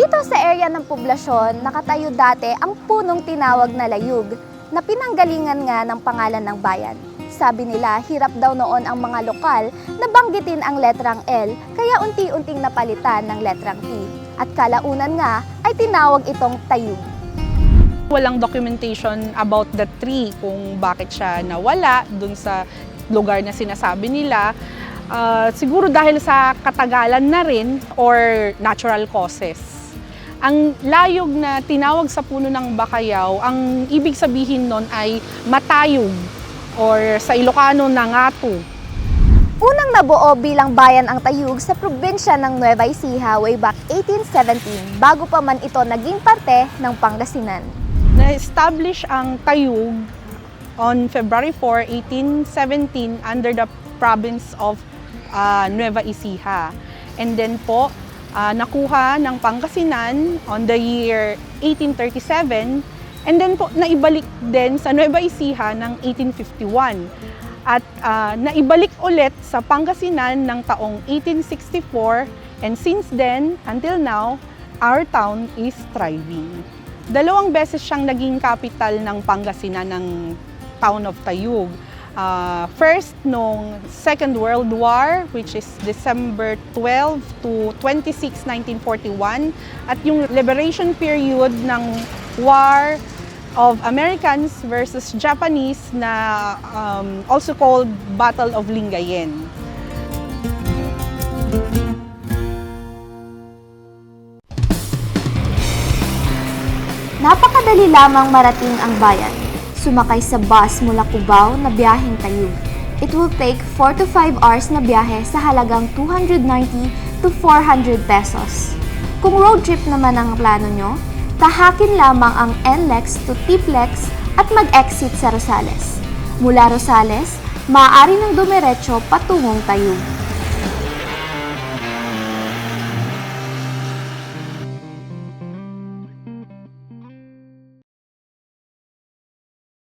Dito sa area ng poblasyon, nakatayo dati ang punong tinawag na layug, na pinanggalingan nga ng pangalan ng bayan. Sabi nila, hirap daw noon ang mga lokal na banggitin ang letrang L, kaya unti-unting napalitan ng letrang T. At kalaunan nga ay tinawag itong tayug. Walang documentation about the tree kung bakit siya nawala dun sa lugar na sinasabi nila. Ah, siguro dahil sa katagalan na rin or natural causes. Ang layog na tinawag sa puno ng bakayaw, ang ibig sabihin nun ay matayog or sa Ilocano nangatu. Unang nabuo bilang bayan ang Tayug sa probinsya ng Nueva Ecija way back 1817 bago pa man ito naging parte ng Pangasinan. Na-establish ang Tayug on February 4, 1817 under the province of uh, Nueva Ecija. And then po, uh, nakuha ng Pangasinan on the year 1837 and then po naibalik din sa Nueva Ecija ng 1851 at uh, naibalik ulit sa Pangasinan ng taong 1864 and since then until now our town is thriving. Dalawang beses siyang naging capital ng Pangasinan ng town of Tayug. Uh, first, nung Second World War, which is December 12 to 26, 1941, at yung liberation period ng War of Americans versus Japanese na um, also called Battle of Lingayen. Napakadali lamang marating ang bayan. Sumakay sa bus mula Cubao na biyaheng Tayug. It will take 4 to 5 hours na biyahe sa halagang 290 to 400 pesos. Kung road trip naman ang plano nyo, tahakin lamang ang NLEX to Tiplex at mag-exit sa Rosales. Mula Rosales, maaari ng dumiretso patungong Tayug.